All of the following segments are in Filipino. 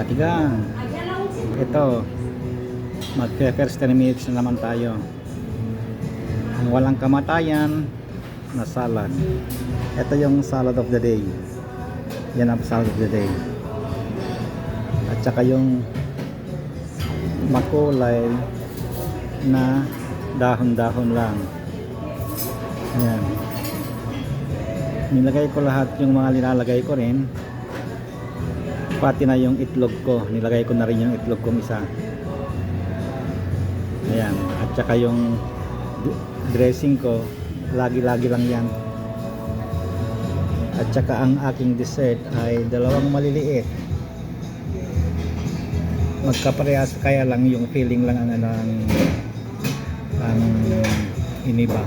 katigang. Ito, mag first 10 minutes na naman tayo. Ang walang kamatayan na salad. Ito yung salad of the day. Yan ang salad of the day. At saka yung makulay na dahon-dahon lang. Ayan. Nilagay ko lahat yung mga nilalagay ko rin. Pati na yung itlog ko. Nilagay ko na rin yung itlog kong isa. Ayan. At saka yung dressing ko, lagi-lagi lang yan. At saka ang aking dessert ay dalawang maliliit. Magkaparehas kaya lang yung feeling lang ang ano ang, ang iniba.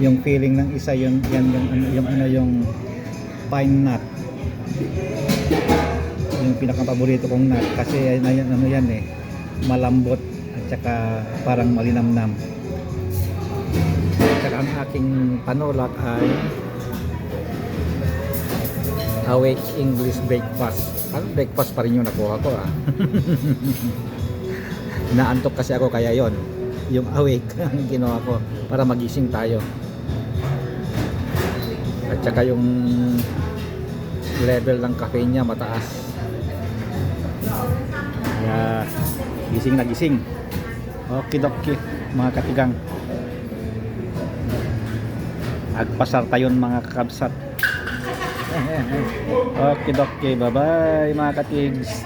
Yung feeling ng isa yung yan yung ano yung ano yung pine nut. Pinaka-paborito kong nut kasi ano yan, eh malambot at saka parang malinamnam. At saka ang aking panulak ay Awake English Breakfast. Ano breakfast pa rin yung nakuha ko ah. Naantok kasi ako kaya yon yung awake ang ginawa ko para magising tayo. At saka yung level ng caffeine niya mataas. Gising na gising. Okay dokie mga katigang. Agpasar tayon mga kakabsat. okay dokie bye bye mga katigs.